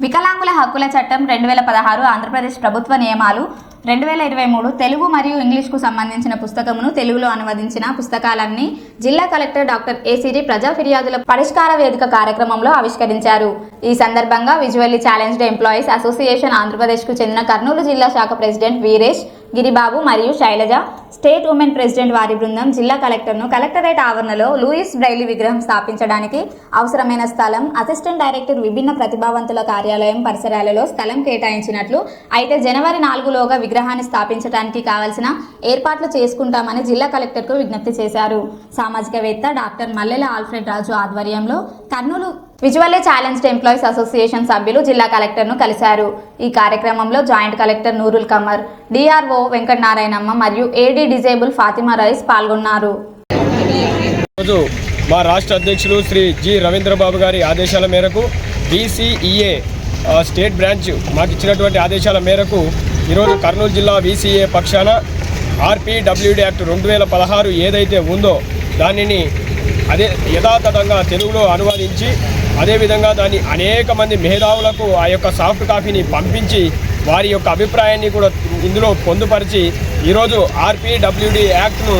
వికలాంగుల హక్కుల చట్టం రెండు వేల పదహారు ఆంధ్రప్రదేశ్ ప్రభుత్వ నియమాలు రెండు వేల ఇరవై మూడు తెలుగు మరియు ఇంగ్లీష్కు సంబంధించిన పుస్తకమును తెలుగులో అనువదించిన పుస్తకాలన్నీ జిల్లా కలెక్టర్ డాక్టర్ ఏసిరి ప్రజా ఫిర్యాదుల పరిష్కార వేదిక కార్యక్రమంలో ఆవిష్కరించారు. ఈ సందర్భంగా విజువల్లీ ఛాలెంజ్డ్ ఎంప్లాయీస్ అసోసియేషన్ ఆంధ్రప్రదేశ్కు చెందిన కర్నూలు జిల్లా శాఖ ప్రెసిడెంట్ వీరేష్ గిరిబాబు మరియు శైలజ. స్టేట్ ఉమెన్ ప్రెసిడెంట్ వారి బృందం జిల్లా కలెక్టర్ను కలెక్టరేట్ ఆవరణలో లూయిస్ బ్రైలీ విగ్రహం స్థాపించడానికి అవసరమైన స్థలం అసిస్టెంట్ డైరెక్టర్ విభిన్న ప్రతిభావంతుల కార్యాలయం పరిసరాలలో స్థలం కేటాయించినట్లు అయితే జనవరి నాలుగులోగా విగ్రహాన్ని స్థాపించడానికి కావలసిన ఏర్పాట్లు చేసుకుంటామని జిల్లా కలెక్టర్కు విజ్ఞప్తి చేశారు. సామాజికవేత్త డాక్టర్ మల్లెల ఆల్ఫ్రెడ్ రాజు ఆధ్వర్యంలో Kurnool visually challenged employees association సభ్యులు జిల్లా కలెక్టర్ను కలిశారు. ఈ కార్యక్రమంలో joint collector Nurul Qamar DRO Venkatanarayanamma మరియు ఏడీ డిజేబుల్ ఫాతిమా రైస్ పాల్గొన్నారు. మా రాష్ట్ర అధ్యక్షులు శ్రీ జి రవీంద్రబాబు గారి ఆదేశాల మేరకు బీసీఈఏ స్టేట్ బ్రాంచ్ మాకు ఇచ్చినటువంటి ఆదేశాల మేరకు ఈరోజు కర్నూలు జిల్లా బీసీఏ పక్షాన ఆర్పీడబ్ల్యూడి యాక్ట్ రెండు వేల పదహారు ఏదైతే ఉందో దానిని అదే యథాతథంగా తెలుగులో అనువదించి అదేవిధంగా దాన్ని అనేక మంది మేధావులకు ఆ యొక్క సాఫ్ట్ కాపీని పంపించి వారి యొక్క అభిప్రాయాన్ని కూడా ఇందులో పొందుపరిచి ఈరోజు ఆర్పీడబ్ల్యూడి యాక్ట్ను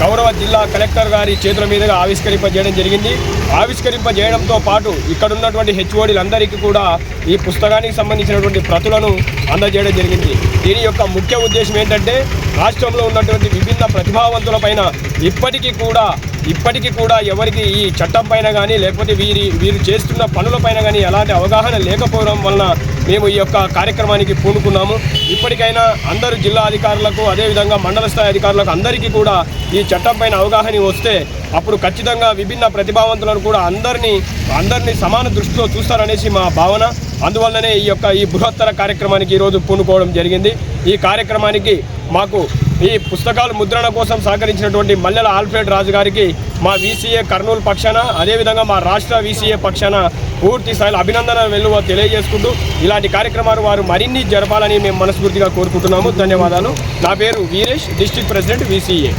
గౌరవ జిల్లా కలెక్టర్ గారి చేతుల మీదుగా ఆవిష్కరింపజేయడం జరిగింది. ఆవిష్కరింపజేయడంతో పాటు ఇక్కడ ఉన్నటువంటి హెచ్ఓడీలందరికీ కూడా ఈ పుస్తకానికి సంబంధించినటువంటి ప్రతులను అందజేయడం జరిగింది. దీని యొక్క ముఖ్య ఉద్దేశం ఏంటంటే రాష్ట్రంలో ఉన్నటువంటి విభిన్న ప్రతిభావంతులపైన ఇప్పటికీ కూడా ఇప్పటికీ కూడా ఎవరికి ఈ చట్టం పైన కానీ లేకపోతే వీరి వీరు చేస్తున్న పనులపైన కానీ ఎలాంటి అవగాహన లేకపోవడం వలన మేము ఈ యొక్క కార్యక్రమానికి పూనుకున్నాము. ఇప్పటికైనా అందరు జిల్లా అధికారులకు అదేవిధంగా మండల స్థాయి అధికారులకు అందరికీ కూడా ఈ చట్టం పైన అవగాహన వస్తే అప్పుడు ఖచ్చితంగా విభిన్న ప్రతిభావంతులను కూడా అందరినీ అందరినీ సమాన దృష్టిలో చూస్తారనేసి మా భావన. అందువల్లనే ఈ యొక్క ఈ బృహత్తర కార్యక్రమానికి ఈరోజు పూనుకోవడం జరిగింది. ఈ కార్యక్రమానికి మాకు ఈ పుస్తకాలు ముద్రణ కోసం సహకరించినటువంటి మల్లెల ఆల్ఫ్రెడ్ రాజు గారికి మా వీసీఏ కర్నూలు పక్షాన అదేవిధంగా మా రాష్ట్ర వీసీఏ పక్షాన పూర్తి స్థాయిలో అభినందన వెలువ తెలియజేసుకుంటూ ఇలాంటి కార్యక్రమాలు వారు మరిన్ని జరపాలని మేము మనస్ఫూర్తిగా కోరుకుంటున్నాము. ధన్యవాదాలు. నా పేరు వీరేష్ డిస్టిక్ ప్రెసిడెంట్ వీసీఏ.